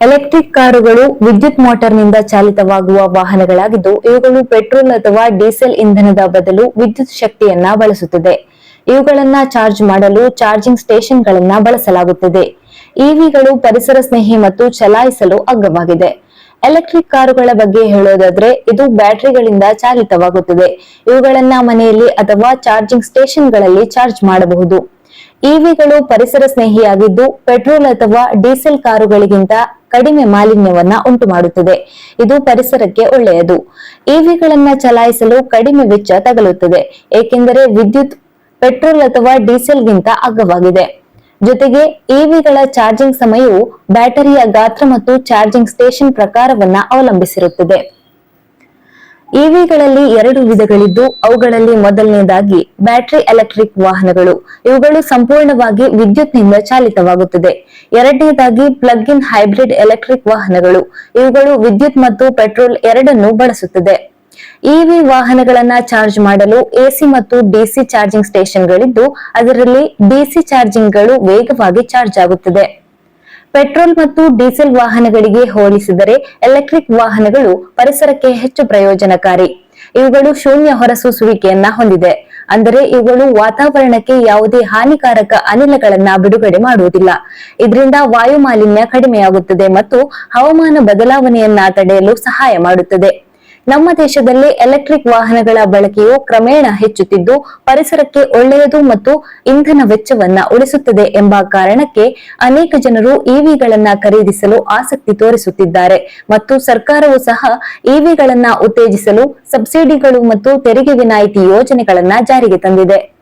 Electric ಕಾರುಗಳು ವಿದ್ಯುತ್ ಮೋಟಾರ್ನಿಂದ ಚಾಲಿತವಾಗುವ ವಾಹನಗಳಾಗಿದ್ದು, ಇವುಗಳು ಪೆಟ್ರೋಲ್ ಅಥವಾ ಡೀಸೆಲ್ ಇಂಧನದ ಬದಲು ವಿದ್ಯುತ್ ಶಕ್ತಿಯನ್ನ ಬಳಸುತ್ತದೆ. ಇವುಗಳನ್ನ ಚಾರ್ಜ್ ಮಾಡಲು ಚಾರ್ಜಿಂಗ್ ಸ್ಟೇಷನ್ಗಳನ್ನ ಬಳಸಲಾಗುತ್ತದೆ. ಇವಿಗಳು ಪರಿಸರ ಸ್ನೇಹಿ ಮತ್ತು ಚಲಾಯಿಸಲು ಅಗ್ಗವಾಗಿದೆ. ಎಲೆಕ್ಟ್ರಿಕ್ ಕಾರುಗಳ ಬಗ್ಗೆ ಹೇಳೋದಾದ್ರೆ, ಇದು ಬ್ಯಾಟರಿಗಳಿಂದ ಚಾಲಿತವಾಗುತ್ತದೆ. ಇವುಗಳನ್ನ ಮನೆಯಲ್ಲಿ ಅಥವಾ ಚಾರ್ಜಿಂಗ್ ಸ್ಟೇಷನ್ಗಳಲ್ಲಿ ಚಾರ್ಜ್ ಮಾಡಬಹುದು. ಇವಿಗಳು ಪರಿಸರ ಸ್ನೇಹಿಯಾಗಿದ್ದು, ಪೆಟ್ರೋಲ್ ಅಥವಾ ಡೀಸೆಲ್ ಕಾರುಗಳಿಗಿಂತ ಕಡಿಮೆ ಮಾಲಿನ್ಯವನ್ನ ಉಂಟು ಮಾಡುತ್ತದೆ ಇದು ಪರಿಸರಕ್ಕೆ ಒಳ್ಳೆಯದು. ಇವಿಗಳನ್ನ ಚಲಾಯಿಸಲು ಕಡಿಮೆ ವೆಚ್ಚ ತಗಲುತ್ತದೆ. ಏಕೆಂದರೆ ವಿದ್ಯುತ್, ಪೆಟ್ರೋಲ್ ಅಥವಾ ಡೀಸೆಲ್ಗಿಂತ ಅಗ್ಗವಾಗಿದೆ. ಜೊತೆಗೆ ಇವಿಗಳ ಚಾರ್ಜಿಂಗ್ ಸಮಯವು ಬ್ಯಾಟರಿಯ ಗಾತ್ರ ಮತ್ತು ಚಾರ್ಜಿಂಗ್ ಸ್ಟೇಷನ್ ಪ್ರಕಾರವನ್ನ ಅವಲಂಬಿಸಿರುತ್ತದೆ. ಇವಿಗಳಲ್ಲಿ ಎರಡು ವಿಧಗಳಿದ್ದು ಅವುಗಳಲ್ಲಿ ಮೊದಲನೇದಾಗಿ ಬ್ಯಾಟರಿ ಎಲೆಕ್ಟ್ರಿಕ್ ವಾಹನಗಳು. ಇವುಗಳು ಸಂಪೂರ್ಣವಾಗಿ ವಿದ್ಯುತ್ನಿಂದ ಚಾಲಿತವಾಗುತ್ತದೆ. ಎರಡನೇದಾಗಿ ಪ್ಲಗ್ ಇನ್ ಹೈಬ್ರಿಡ್ ಎಲೆಕ್ಟ್ರಿಕ್ ವಾಹನಗಳು. ಇವುಗಳು ವಿದ್ಯುತ್ ಮತ್ತು ಪೆಟ್ರೋಲ್ ಎರಡನ್ನೂ ಬಳಸುತ್ತದೆ. ಇವಿ ವಾಹನಗಳನ್ನ ಚಾರ್ಜ್ ಮಾಡಲು ಎಸಿ ಮತ್ತು ಡಿಸಿ ಚಾರ್ಜಿಂಗ್ ಸ್ಟೇಷನ್ಗಳಿದ್ದು, ಅದರಲ್ಲಿ ಡಿಸಿ ಚಾರ್ಜಿಂಗ್ಗಳು ವೇಗವಾಗಿ ಚಾರ್ಜ್ ಆಗುತ್ತದೆ. ಪೆಟ್ರೋಲ್ ಮತ್ತು ಡೀಸೆಲ್ ವಾಹನಗಳಿಗೆ ಹೋಲಿಸಿದರೆ ಎಲೆಕ್ಟ್ರಿಕ್ ವಾಹನಗಳು ಪರಿಸರಕ್ಕೆ ಹೆಚ್ಚು ಪ್ರಯೋಜನಕಾರಿ. ಇವುಗಳು ಶೂನ್ಯ ಹೊರಸೂಸುವಿಕೆಯನ್ನ ಹೊಂದಿದೆ. ಅಂದರೆ ಇವುಗಳು ವಾತಾವರಣಕ್ಕೆ ಯಾವುದೇ ಹಾನಿಕಾರಕ ಅನಿಲಗಳನ್ನ ಬಿಡುಗಡೆ ಮಾಡುವುದಿಲ್ಲ. ಇದರಿಂದ ವಾಯು ಮಾಲಿನ್ಯ ಕಡಿಮೆಯಾಗುತ್ತದೆ ಮತ್ತು ಹವಾಮಾನ ಬದಲಾವಣೆಯನ್ನ ತಡೆಯಲು ಸಹಾಯ ಮಾಡುತ್ತದೆ. ನಮ್ಮ ದೇಶದಲ್ಲಿ ಎಲೆಕ್ಟ್ರಿಕ್ ವಾಹನಗಳ ಬಳಕೆಯು ಕ್ರಮೇಣ ಹೆಚ್ಚುತ್ತಿದ್ದು, ಪರಿಸರಕ್ಕೆ ಒಳ್ಳೆಯದು ಮತ್ತು ಇಂಧನ ವೆಚ್ಚವನ್ನ ಉಳಿಸುತ್ತದೆ ಎಂಬ ಕಾರಣಕ್ಕೆ ಅನೇಕ ಜನರು ಇವಿಗಳನ್ನ ಖರೀದಿಸಲು ಆಸಕ್ತಿ ತೋರಿಸುತ್ತಿದ್ದಾರೆ. ಮತ್ತು ಸರ್ಕಾರವು ಸಹ ಇವಿಗಳನ್ನ ಉತ್ತೇಜಿಸಲು ಸಬ್ಸಿಡಿಗಳು ಮತ್ತು ತೆರಿಗೆ ವಿನಾಯಿತಿ ಯೋಜನೆಗಳನ್ನ ಜಾರಿಗೆ ತಂದಿದೆ.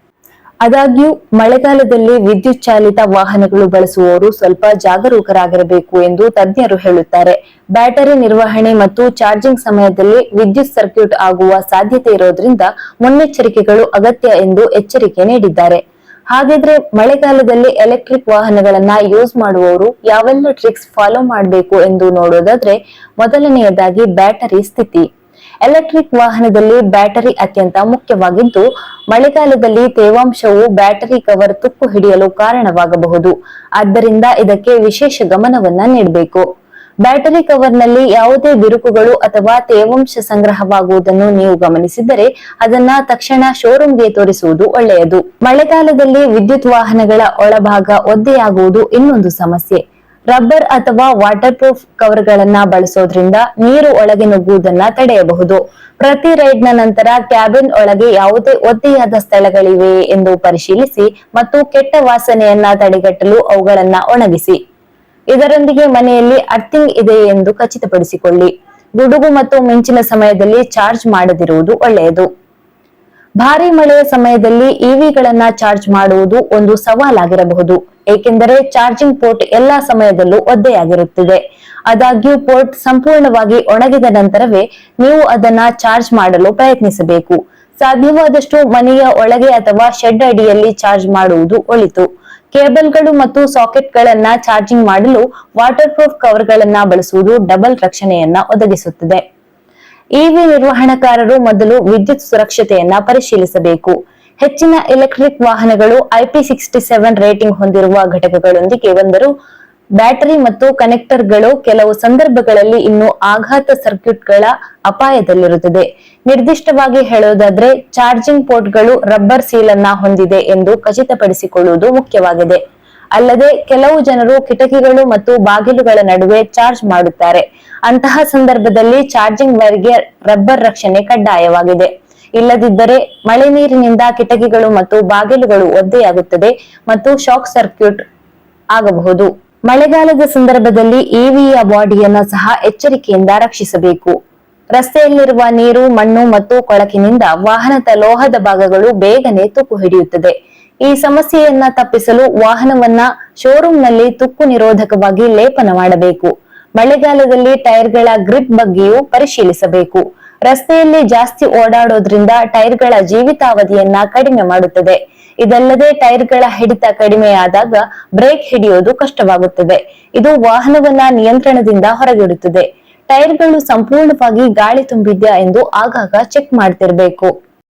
ಆದಾಗ್ಯೂ, ಮಳೆಗಾಲದಲ್ಲಿ ವಿದ್ಯುತ್ ಚಾಲಿತ ವಾಹನಗಳು ಬಳಸುವವರು ಸ್ವಲ್ಪ ಜಾಗರೂಕರಾಗಿರಬೇಕು ಎಂದು ತಜ್ಞರು ಹೇಳುತ್ತಾರೆ. ಬ್ಯಾಟರಿ ನಿರ್ವಹಣೆ ಮತ್ತು ಚಾರ್ಜಿಂಗ್ ಸಮಯದಲ್ಲಿ ವಿದ್ಯುತ್ ಸರ್ಕ್ಯೂಟ್ ಆಗುವ ಸಾಧ್ಯತೆ ಇರೋದ್ರಿಂದ ಮುನ್ನೆಚ್ಚರಿಕೆಗಳು ಅಗತ್ಯ ಎಂದು ಎಚ್ಚರಿಕೆ ನೀಡಿದ್ದಾರೆ. ಹಾಗಿದ್ರೆ, ಮಳೆಗಾಲದಲ್ಲಿ ಎಲೆಕ್ಟ್ರಿಕ್ ವಾಹನಗಳನ್ನ ಯೂಸ್ ಮಾಡುವವರು ಯಾವೆಲ್ಲ ಟ್ರಿಕ್ಸ್ ಫಾಲೋ ಮಾಡಬೇಕು ಎಂದು ನೋಡೋದಾದ್ರೆ, ಮೊದಲನೆಯದಾಗಿ ಬ್ಯಾಟರಿ ಸ್ಥಿತಿ. ಎಲೆಕ್ಟ್ರಿಕ್ ವಾಹನದಲ್ಲಿ ಬ್ಯಾಟರಿ ಅತ್ಯಂತ ಮುಖ್ಯವಾಗಿದ್ದು, ಮಳೆಗಾಲದಲ್ಲಿ ತೇವಾಂಶವು ಬ್ಯಾಟರಿ ಕವರ್ ತುಕ್ಕು ಹಿಡಿಯಲು ಕಾರಣವಾಗಬಹುದು. ಆದ್ದರಿಂದ ಇದಕ್ಕೆ ವಿಶೇಷ ಗಮನವನ್ನ ನೀಡಬೇಕು. ಬ್ಯಾಟರಿ ಕವರ್ನಲ್ಲಿ ಯಾವುದೇ ಬಿರುಕುಗಳು ಅಥವಾ ತೇವಾಂಶ ಸಂಗ್ರಹವಾಗುವುದನ್ನು ನೀವು ಗಮನಿಸಿದರೆ ಅದನ್ನ ತಕ್ಷಣ ಶೋರೂಮ್ಗೆ ತೋರಿಸುವುದು ಒಳ್ಳೆಯದು. ಮಳೆಗಾಲದಲ್ಲಿ ವಿದ್ಯುತ್ ವಾಹನಗಳ ಒಳಭಾಗ ಒದ್ದೆಯಾಗುವುದು ಇನ್ನೊಂದು ಸಮಸ್ಯೆ. ರಬ್ಬರ್ ಅಥವಾ ವಾಟರ್ ಪ್ರೂಫ್ ಕವರ್ಗಳನ್ನ ಬಳಸೋದ್ರಿಂದ ನೀರು ಒಳಗೆ ನುಗ್ಗುವುದನ್ನ ತಡೆಯಬಹುದು. ಪ್ರತಿ ರೈಡ್ನ ನಂತರ ಕ್ಯಾಬಿನ್ ಒಳಗೆ ಯಾವುದೇ ಒದ್ದೆಯಾದ ಸ್ಥಳಗಳಿವೆ ಎಂದು ಪರಿಶೀಲಿಸಿ ಮತ್ತು ಕೆಟ್ಟ ವಾಸನೆಯನ್ನ ತಡೆಗಟ್ಟಲು ಅವುಗಳನ್ನ ಒಣಗಿಸಿ. ಇದರೊಂದಿಗೆ ಮನೆಯಲ್ಲಿ ಅರ್ಥಿಂಗ್ ಇದೆ ಎಂದು ಖಚಿತಪಡಿಸಿಕೊಳ್ಳಿ. ಗುಡುಗು ಮತ್ತು ಮಿಂಚಿನ ಸಮಯದಲ್ಲಿ ಚಾರ್ಜ್ ಮಾಡದಿರುವುದು ಒಳ್ಳೆಯದು. ಭಾರಿ ಮಳೆಯ ಸಮಯದಲ್ಲಿ ಇವಿಗಳನ್ನ ಚಾರ್ಜ್ ಮಾಡುವುದು ಒಂದು ಸವಾಲಾಗಿರಬಹುದು. ಏಕೆಂದರೆ ಚಾರ್ಜಿಂಗ್ ಪೋರ್ಟ್ ಎಲ್ಲಾ ಸಮಯದಲ್ಲೂ ಒದ್ದೆಯಾಗಿರುತ್ತದೆ. ಆದಾಗ್ಯೂ ಪೋರ್ಟ್ ಸಂಪೂರ್ಣವಾಗಿ ಒಣಗಿದ ನಂತರವೇ ನೀವು ಅದನ್ನ ಚಾರ್ಜ್ ಮಾಡಲು ಪ್ರಯತ್ನಿಸಬೇಕು. ಸಾಧ್ಯವಾದಷ್ಟು ಮನೆಯ ಒಳಗೆ ಅಥವಾ ಶೆಡ್ ಅಡಿಯಲ್ಲಿ ಚಾರ್ಜ್ ಮಾಡುವುದು ಒಳಿತು. ಕೇಬಲ್ಗಳು ಮತ್ತು ಸಾಕೆಟ್ಗಳನ್ನ ಚಾರ್ಜಿಂಗ್ ಮಾಡಲು ವಾಟರ್ ಪ್ರೂಫ್ ಕವರ್ಗಳನ್ನ ಬಳಸುವುದು ಡಬಲ್ ರಕ್ಷಣೆಯನ್ನ ಒದಗಿಸುತ್ತದೆ. ಇವಿ ನಿರ್ವಹಣಕಾರರು ಮೊದಲು ವಿದ್ಯುತ್ ಸುರಕ್ಷತೆಯನ್ನ ಪರಿಶೀಲಿಸಬೇಕು. ಹೆಚ್ಚಿನ ಎಲೆಕ್ಟ್ರಿಕ್ ವಾಹನಗಳು ಐಪಿ ಸಿಕ್ಸ್ಟಿ ಸೆವೆನ್ ರೇಟಿಂಗ್ ಹೊಂದಿರುವ ಘಟಕಗಳೊಂದಿಗೆ ಬಂದರೂ ಬ್ಯಾಟರಿ ಮತ್ತು ಕನೆಕ್ಟರ್ಗಳು ಕೆಲವು ಸಂದರ್ಭಗಳಲ್ಲಿ ಇನ್ನು ಆಘಾತ ಸರ್ಕ್ಯೂಟ್ಗಳ ಅಪಾಯದಲ್ಲಿರುತ್ತದೆ. ನಿರ್ದಿಷ್ಟವಾಗಿ ಹೇಳೋದಾದ್ರೆ ಚಾರ್ಜಿಂಗ್ ಪೋರ್ಟ್ಗಳು ರಬ್ಬರ್ ಸೀಲ್ ಅನ್ನ ಹೊಂದಿದೆ ಎಂದು ಖಚಿತಪಡಿಸಿಕೊಳ್ಳುವುದು ಮುಖ್ಯವಾಗಿದೆ. ಅಲ್ಲದೆ ಕೆಲವು ಜನರು ಕಿಟಕಿಗಳು ಮತ್ತು ಬಾಗಿಲುಗಳ ನಡುವೆ ಚಾರ್ಜ್ ಮಾಡುತ್ತಾರೆ. ಅಂತಹ ಸಂದರ್ಭದಲ್ಲಿ ಚಾರ್ಜಿಂಗ್ ವೈರ್ಗೆ ರಬ್ಬರ್ ರಕ್ಷಣೆ ಕಡ್ಡಾಯವಾಗಿದೆ. ಇಲ್ಲದಿದ್ದರೆ ಮಳೆ ನೀರಿನಿಂದ ಕಿಟಕಿಗಳು ಮತ್ತು ಬಾಗಿಲುಗಳು ಒದ್ದೆಯಾಗುತ್ತದೆ ಮತ್ತು ಶಾಕ್ ಸರ್ಕ್ಯೂಟ್ ಆಗಬಹುದು. ಮಳೆಗಾಲದ ಸಂದರ್ಭದಲ್ಲಿ ಇವಿಯ ಬಾಡಿಯನ್ನ ಸಹ ಎಚ್ಚರಿಕೆಯಿಂದ ರಕ್ಷಿಸಬೇಕು. ರಸ್ತೆಯಲ್ಲಿರುವ ನೀರು, ಮಣ್ಣು ಮತ್ತು ಕೊಳಕಿನಿಂದ ವಾಹನದ ಲೋಹದ ಭಾಗಗಳು ಬೇಗನೆ ತುಕ್ಕು ಹಿಡಿಯುತ್ತದೆ. ಈ ಸಮಸ್ಯೆಯನ್ನ ತಪ್ಪಿಸಲು ವಾಹನವನ್ನ ಶೋರೂಮ್ನಲ್ಲಿ ತುಕ್ಕು ನಿರೋಧಕವಾಗಿ ಲೇಪನ ಮಾಡಬೇಕು. ಮಳೆಗಾಲದಲ್ಲಿ ಟೈರ್ಗಳ ಗ್ರಿಪ್ ಬಗ್ಗೆಯೂ ಪರಿಶೀಲಿಸಬೇಕು. ರಸ್ತೆಯಲ್ಲಿ ಜಾಸ್ತಿ ಓಡಾಡೋದ್ರಿಂದ ಟೈರ್ಗಳ ಜೀವಿತಾವಧಿಯನ್ನ ಕಡಿಮೆ ಮಾಡುತ್ತದೆ. ಇದಲ್ಲದೆ ಟೈರ್ಗಳ ಹಿಡಿತ ಕಡಿಮೆಯಾದಾಗ ಬ್ರೇಕ್ ಹಿಡಿಯೋದು ಕಷ್ಟವಾಗುತ್ತದೆ. ಇದು ವಾಹನವನ್ನ ನಿಯಂತ್ರಣದಿಂದ ಹೊರಗಿಡುತ್ತದೆ. ಟೈರ್ಗಳು ಸಂಪೂರ್ಣವಾಗಿ ಗಾಳಿ ತುಂಬಿದ್ಯಾ ಎಂದು ಆಗಾಗ ಚೆಕ್ ಮಾಡ್ತಿರ್ಬೇಕು.